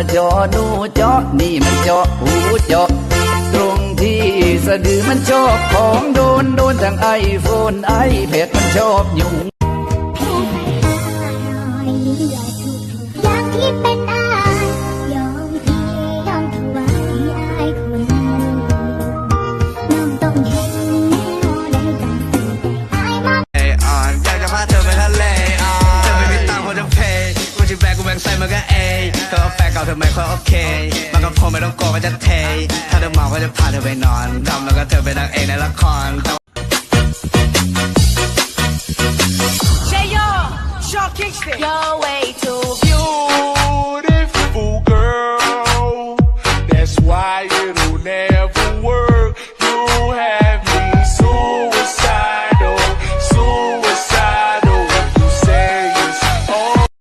มาเจาะนูเจาะนี่มันเจาะหูเจาะตรงที่สะดือมันชอบของโดนโดนทั้งไอโฟนไอแพดมันชอบยุงอย่างที่เป็นอายอมที่ยอมถวายอายคนน้องต้องเห็นแนวได้ตามสิ่งใดอายมาเอออนอยากจะพาเธอไปทะเลออนเธอไม่มีตังค์พอจะเพย์กูจะแบกกูแบกใส่มันก็เอ ธอเอาแฟนเก่าเธอไม่ค่อยโอเค มันก็คงไม่ต้องโกลัวก็จะเท ถ้าเธอเมาก็จะพาเธอไปนอนทำแล้วก็เธอเป็นนางเอกในละคร Say yo, Sean Kingston. You're way too